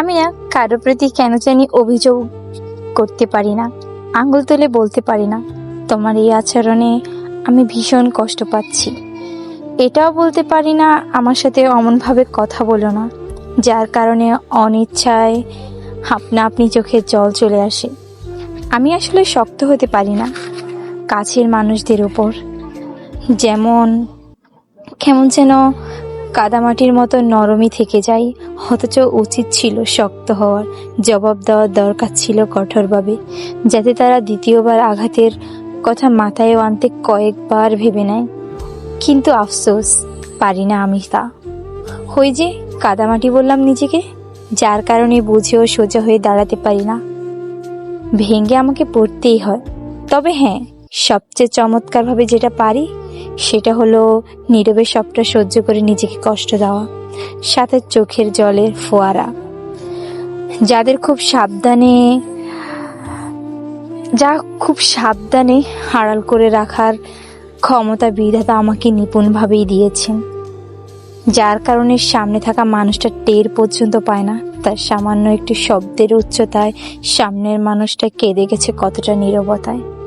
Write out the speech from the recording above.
আমি না কারও প্রতি কেন জানি অভিযোগ করতে পারি না আঙ্গুল তুলে বলতে পারি না। তোমার এই আচরণে আমি ভীষণ কষ্ট পাচ্ছি। এটাও বলতে পারি না, আমার সাথে অমনভাবে কথা বলো না, যার কারণে অনিচ্ছায় আপনা আপনি চোখের জল চলে আসে। আমি আসলে শক্ত হতে পারি না, কাছের মানুষদের উপর। যেমন, কেমন যেন কাদামাটির মতো নরমই থেকে যাই, অথচ উচিত ছিল শক্ত হওয়ার। জবাব দেওয়ার দরকার ছিল কঠোরভাবে, যাতে তারা দ্বিতীয়বার আঘাতের কথা মাথায় আনতে কয়েকবার ভেবে নেয়। কিন্তু আফসোস, পারি না আমি তা। হই যে, কাদামাটি বললাম নিজেকে, যার কারণে বুঝেও সোজা হয়ে দাঁড়াতে পারি না। ভেঙে আমাকে পড়তেই হয়। তবে হ্যাঁ সবচেয়ে চমৎকারভাবে যেটা পারি সেটা হলো নীরবে সবটা সহ্য করে নিজেকে কষ্ট দেওয়া, সাথে চোখের জলের ফোয়ারা। যাদের খুব সাবধানে, যা খুব সাবধানে আড়াল করে রাখার ক্ষমতা বিধাতা আমাকে নিপুণভাবেই দিয়েছেন। যার কারণে সামনে থাকা মানুষটা টের পর্যন্ত পায় না, তার সামান্য একটি শব্দের উচ্চতায় সামনের মানুষটা কেঁদে গেছে কতটা নীরবতায়।